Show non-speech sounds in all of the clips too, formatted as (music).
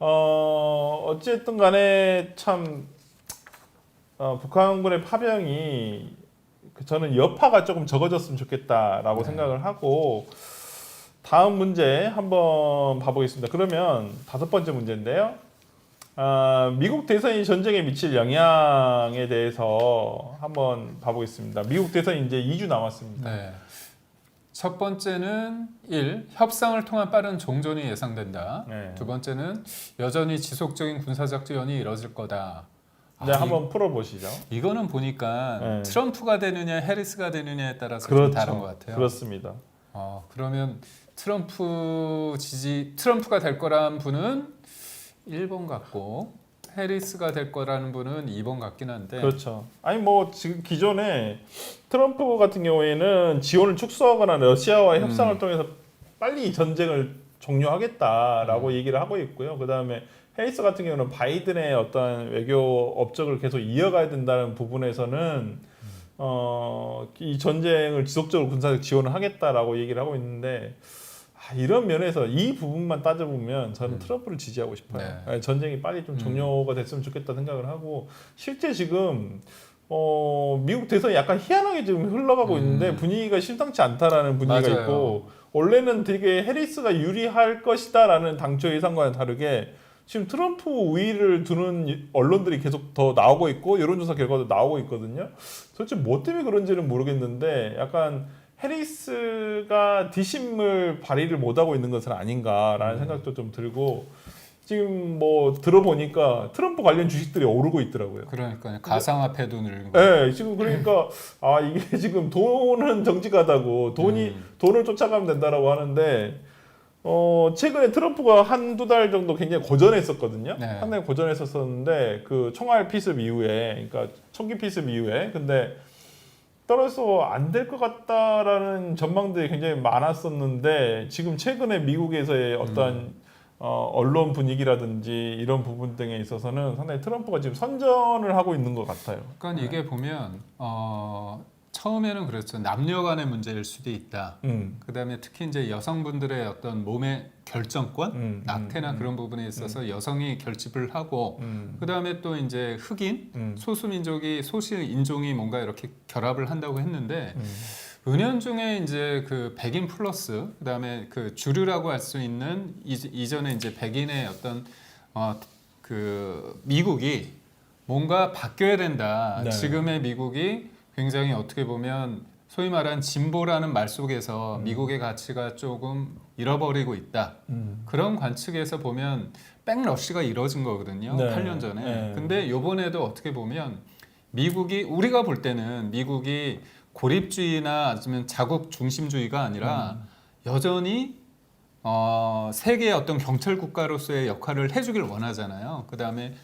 어 어쨌든 간에 참 어, 북한군의 파병이 그 저는 여파가 조금 적어졌으면 좋겠다라고 네. 생각을 하고 다음 문제 한번 봐보겠습니다. 그러면 다섯 번째 문제인데요. 아, 미국 대선이 전쟁에 미칠 영향에 대해서 한번 봐보겠습니다. 미국 대선이 이제 2주 남았습니다. 네. 첫 번째는 1. 협상을 통한 빠른 종전이 예상된다. 네. 두 번째는 여전히 지속적인 군사작전이 이뤄질 거다. 네, 아, 한번 풀어보시죠. 이, 거는 보니까 네. 트럼프가 되느냐 해리스가 되느냐에 따라서 좀 그렇죠. 다른 것 같아요. 그렇습니다. 어, 그러면 트럼프 지지 트럼프가 될 거라는 분은 1번 같고 해리스가 될 거라는 분은 2번 같긴 한데 그렇죠. 아니 뭐 지금 기존에 트럼프 같은 경우에는 지원을 축소하거나 러시아와의 음. 협상을 통해서 빨리 전쟁을 종료하겠다라고 음. 얘기를 하고 있고요. 그다음에 헤이스 같은 경우는 바이든의 어떤 외교 업적을 계속 이어가야 된다는 부분에서는 어, 이 전쟁을 지속적으로 군사적 지원을 하겠다라고 얘기를 하고 있는데 아, 이런 면에서 이 부분만 따져보면 저는 음. 트럼프를 지지하고 싶어요. 네. 아니, 전쟁이 빨리 좀 음. 종료가 됐으면 좋겠다 생각을 하고 실제 지금 어, 미국 대선이 약간 희한하게 지금 흘러가고 음. 있는데 분위기가 심상치 않다라는 분위기가 맞아요. 있고 원래는 되게 해리스가 유리할 것이다라는 당초 예상과는 다르게 지금 트럼프 우위를 두는 언론들이 계속 더 나오고 있고 여론조사 결과도 나오고 있거든요. 도대체 뭐 때문에 그런지는 모르겠는데 약간 해리스가 뒷심을 발휘를 못하고 있는 것은 아닌가라는 음. 생각도 좀 들고 지금 뭐 들어보니까 트럼프 관련 주식들이 오르고 있더라고요. 그러니까 가상화폐도 늘고 네, 지금 그러니까 아 이게 지금 돈은 정직하다고 돈이 음. 돈을 쫓아가면 된다라고 하는데 어 최근에 트럼프가 한두 달 정도 굉장히 고전했었거든요. 네. 상당히 고전했었었는데 그 총알 피습 이후에 그러니까 총기 피습 이후에 근데 떨어져서 안 될 것 같다라는 전망들이 굉장히 많았었는데 지금 최근에 미국에서의 어떤 음. 어, 언론 분위기라든지 이런 부분 등에 있어서는 상당히 트럼프가 지금 선전을 하고 있는 것 같아요. 그러니까 이게 보면 어, 처음에는 그랬죠 남녀 간의 문제일 수도 있다. 음. 그다음에 특히 이제 여성분들의 어떤 몸의 결정권, 음, 낙태나 음, 그런 부분에 있어서 여성이 결집을 하고 음. 그다음에 또 이제 흑인 음. 소수민족이 소수 인종이 뭔가 이렇게 결합을 한다고 했는데 음. 은연중에 이제 그 백인 플러스 그다음에 그 주류라고 할 수 있는 이- 이전에 이제 백인의 어떤 어 그 미국이 뭔가 바뀌어야 된다. 네. 지금의 미국이 굉장히 어떻게 보면 소위 말한 진보라는 말 속에서 음. 미국의 가치가 조금 잃어버리고 있다. 음. 그런 관측에서 보면 백러시가 이루어진 거거든요. 네. 8년 전에. 네. 근데 요번에도 어떻게 보면 미국이 우리가 볼 때는 미국이 고립주의나 아니면 자국 중심주의가 아니라 음. 여전히 어, 세계의 어떤 경찰 국가로서의 역할을 해주길 원하잖아요. 그 다음에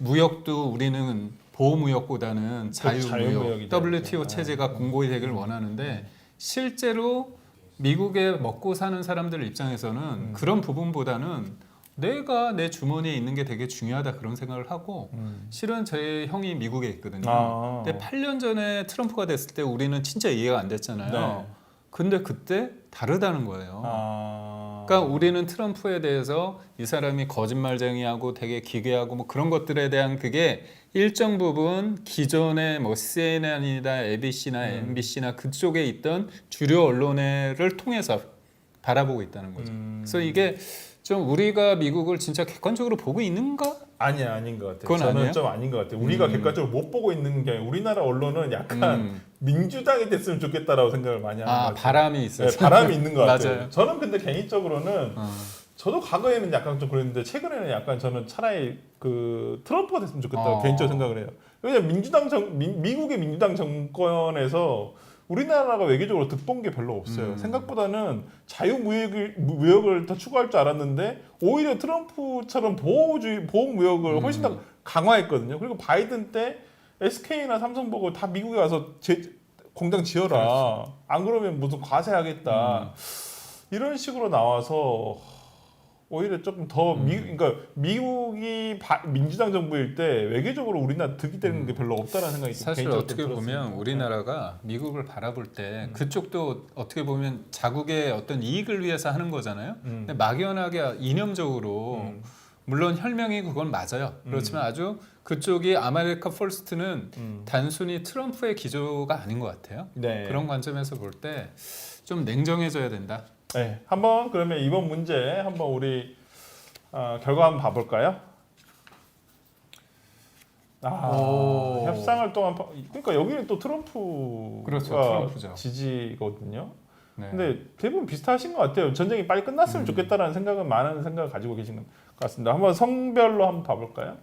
무역도 우리는 보호무역보다는 자유무역, 자유무역이죠. WTO 네. 체제가 공고히 되길 원하는데 실제로 미국에 먹고 사는 사람들 입장에서는 음. 그런 부분보다는 내가 내 주머니에 있는 게 되게 중요하다 그런 생각을 하고 음. 실은 제 형이 미국에 있거든요. 아. 근데 8년 전에 트럼프가 됐을 때 우리는 진짜 이해가 안 됐잖아요. 네. 근데 그때 다르다는 거예요. 아. 그러니까 우리는 트럼프에 대해서 이 사람이 거짓말쟁이하고 되게 기괴하고 뭐 그런 것들에 대한 그게 일정 부분 기존의 뭐 CNN이나 ABC나 음. MBC나 그쪽에 있던 주류 언론을 통해서 바라보고 있다는 거죠. 음. 그래서 이게 좀 우리가 미국을 진짜 객관적으로 보고 있는가? 아니야 아닌 것 같아요. 그건 저는 아니에요? 좀 아닌 것 같아요. 우리가 음. 객관적으로 못 보고 있는 게 아니라 우리나라 언론은 약간 음. 민주당이 됐으면 좋겠다라고 생각을 많이 하는 아것 같아요. 바람이 있어요. 네, 바람이 있는 것 (laughs) 같아요. 맞아요. 저는 근데 개인적으로는 어. 저도 과거에는 약간 좀 그랬는데 최근에는 약간 저는 차라리 그 트럼프가 됐으면 좋겠다 고 어. 개인적으로 생각을 해요. 왜냐면 민주당 정 미, 미국의 민주당 정권에서 우리나라가 외교적으로 득본 게 별로 없어요. 음. 생각보다는 자유무역을 무역을 더 추구할 줄 알았는데 오히려 트럼프처럼 보호주의 보호무역을 훨씬 더 음. 강화했거든요. 그리고 바이든 때 SK나 삼성 보고 다 미국에 와서 제, 공장 지어라. 안 그러면 무슨 과세하겠다. 음. 이런 식으로 나와서 오히려 조금 더 미, 음. 그러니까 미국이 바- 민주당 정부일 때 외교적으로 우리나라 득이 되는 게 별로 없다는 생각이 좀 음. 사실 개인적으로 어떻게 좀 보면 들었습니다. 우리나라가 미국을 바라볼 때 음. 그쪽도 어떻게 보면 자국의 어떤 이익을 위해서 하는 거잖아요. 음. 근데 막연하게 이념적으로 음. 물론 혈명이 그건 맞아요. 그렇지만 아주 그쪽이 아메리카 퍼스트는 음. 단순히 트럼프의 기조가 아닌 것 같아요. 네. 그런 관점에서 볼 때 좀 냉정해져야 된다. 네, 한번 그러면 이번 문제 한번 우리 어, 결과 한번 봐볼까요? 아, 오. 협상을 또 한번 그러니까 여기는 또 트럼프가 그렇죠, 트럼프죠. 지지거든요. 네. 근데 대부분 비슷하신 것 같아요. 전쟁이 빨리 끝났으면 음. 좋겠다라는 생각은 많은 생각을 가지고 계신 것 같습니다. 한번 성별로 한번 봐볼까요?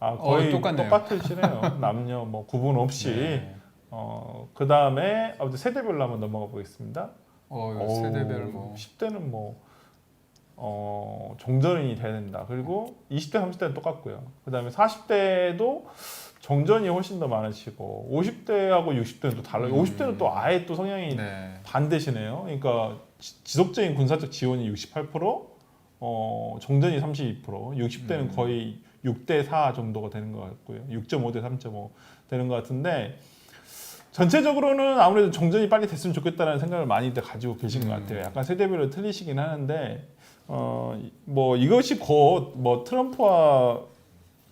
아 거의 어, 똑같네요. 똑같으시네요. (laughs) 남녀 뭐 구분 없이. 네. 어, 그 다음에 세대별로 한번 넘어가 보겠습니다. 어, 세대별 뭐 10대는 뭐 어, 종전이 돼야 된다. 그리고 20대, 30대는 똑같고요. 그 다음에 40대도 정전이 훨씬 더 많으시고 50대하고 60대는 또 달라요. 음. 50대는 또 아예 또 성향이 네. 반대시네요. 그러니까 지- 지속적인 군사적 지원이 68%, 어, 정전이 32%, 60대는 음. 거의 6대 4 정도가 되는 것 같고요. 6.5 대 3.5 되는 것 같은데 전체적으로는 아무래도 정전이 빨리 됐으면 좋겠다는 생각을 많이들 가지고 계신 것 음. 같아요. 약간 세대별로 틀리시긴 하는데 어, 뭐 이것이 곧 뭐 트럼프와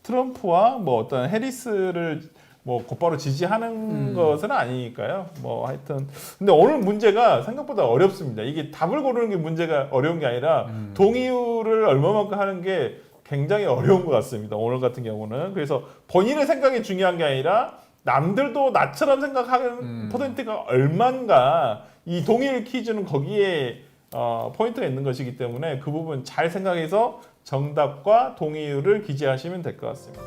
트럼프와 뭐 어떤 해리스를 뭐 곧바로 지지하는 음. 것은 아니니까요. 뭐 하여튼 근데 오늘 문제가 생각보다 어렵습니다. 이게 답을 고르는 게 문제가 어려운 게 아니라 음. 동의율을 얼마만큼 하는 게 굉장히 어려운 것 같습니다. 오늘 같은 경우는 그래서 본인의 생각이 중요한 게 아니라 남들도 나처럼 생각하는 음. 퍼센트가 얼마인가 이 동의율 퀴즈는 거기에 어, 포인트가 있는 것이기 때문에 그 부분 잘 생각해서 정답과 동의율을 기재하시면 될 것 같습니다.